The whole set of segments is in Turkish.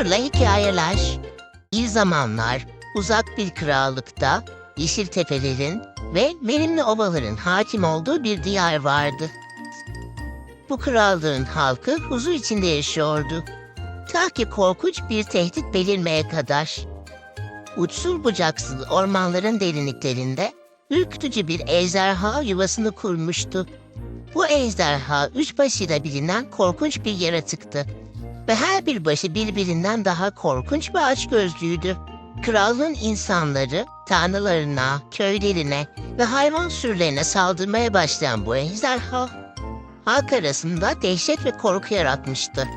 Cesur'la hikayeler. Bir zamanlar uzak bir krallıkta yeşil tepelerin ve verimli ovaların hakim olduğu bir diyar vardı. Bu krallığın halkı huzur içinde yaşıyordu. Ta ki korkunç bir tehdit belirmeye kadar. Uçsuz bucaksız ormanların derinliklerinde ürkütücü bir ejderha yuvasını kurmuştu. Bu ejderha üç başıyla bilinen korkunç bir yaratıktı. Ve her bir başı birbirinden daha korkunç ve açgözlüydü. Krallığın insanları tanrılarına, köylerine ve hayvan sürülerine saldırmaya başlayan bu ejderha, halk arasında dehşet ve korku yaratmıştı.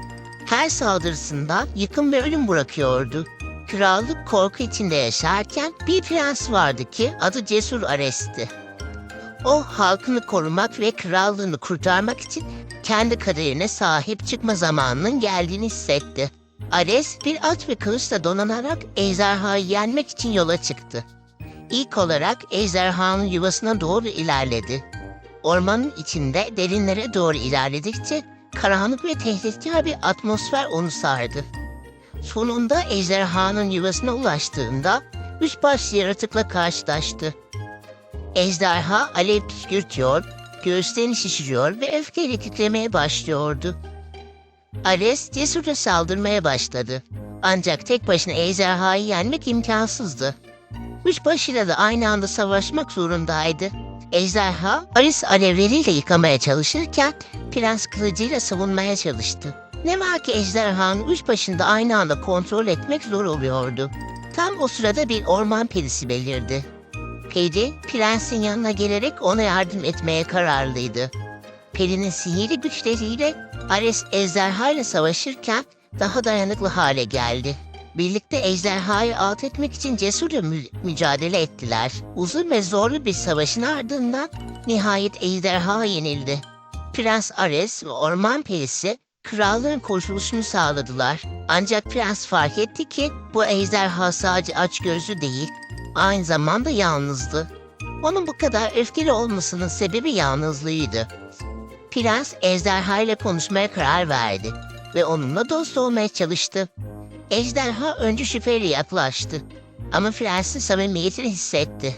Her saldırısında yıkım ve ölüm bırakıyordu. Krallık korku içinde yaşarken bir prens vardı ki adı Cesur Ares'ti. O halkını korumak ve krallığını kurtarmak için kendi kaderine sahip çıkma zamanının geldiğini hissetti. Ares bir at ve kılıçla donanarak ejderhayı yenmek için yola çıktı. İlk olarak ejderhanın yuvasına doğru ilerledi. Ormanın içinde derinlere doğru ilerledikçe karanlık ve tehditkar bir atmosfer onu sardı. Sonunda ejderhanın yuvasına ulaştığında üç başlı yaratıkla karşılaştı. Ejderha alev püskürtüyor, göğüslerini şişiriyor ve öfkeyle titremeye başlıyordu. Ares cesurca saldırmaya başladı. Ancak tek başına ejderhayı yenmek imkansızdı. Üç başıyla da aynı anda savaşmak zorundaydı. Ejderha, Ares alevleriyle yıkamaya çalışırken prens kılıcıyla savunmaya çalıştı. Ne var ki ejderhanın üç başında aynı anda kontrol etmek zor oluyordu. Tam o sırada bir orman perisi belirdi. Peri, prensin yanına gelerek ona yardım etmeye kararlıydı. Peri'nin sihirli güçleriyle Ares ejderha ile savaşırken daha dayanıklı hale geldi. Birlikte ejderhayı alt etmek için cesurca mü- mücadele ettiler. Uzun ve zorlu bir savaşın ardından nihayet ejderha yenildi. Prens Ares ve orman perisi krallığın kurtuluşunu sağladılar. Ancak prens fark etti ki bu ejderha sadece açgözlü değil, aynı zamanda yalnızdı. Onun bu kadar öfkeli olmasının sebebi yalnızlığıydı. Prens ejderha ile konuşmaya karar verdi ve onunla dost olmaya çalıştı. Ejderha önce şüpheyle yaklaştı ama prensin samimiyetini hissetti.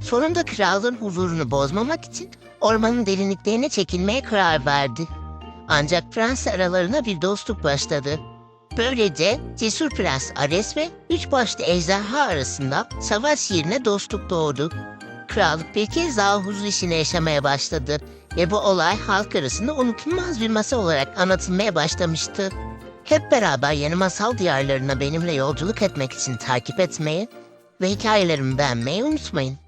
Sonunda kralın huzurunu bozmamak için ormanın derinliklerine çekilmeye karar verdi. Ancak prens aralarına bir dostluk başladı. Böylece cesur prens Ares ve üç başlı ejderha arasında savaş yerine dostluk doğdu. Kez daha huzur içinde yaşamaya başladı ve bu olay halk arasında unutulmaz bir masa olarak anlatılmaya başlamıştı. Hep beraber yeni masal diyarlarına benimle yolculuk etmek için takip etmeyi ve hikayelerimi beğenmeyi unutmayın.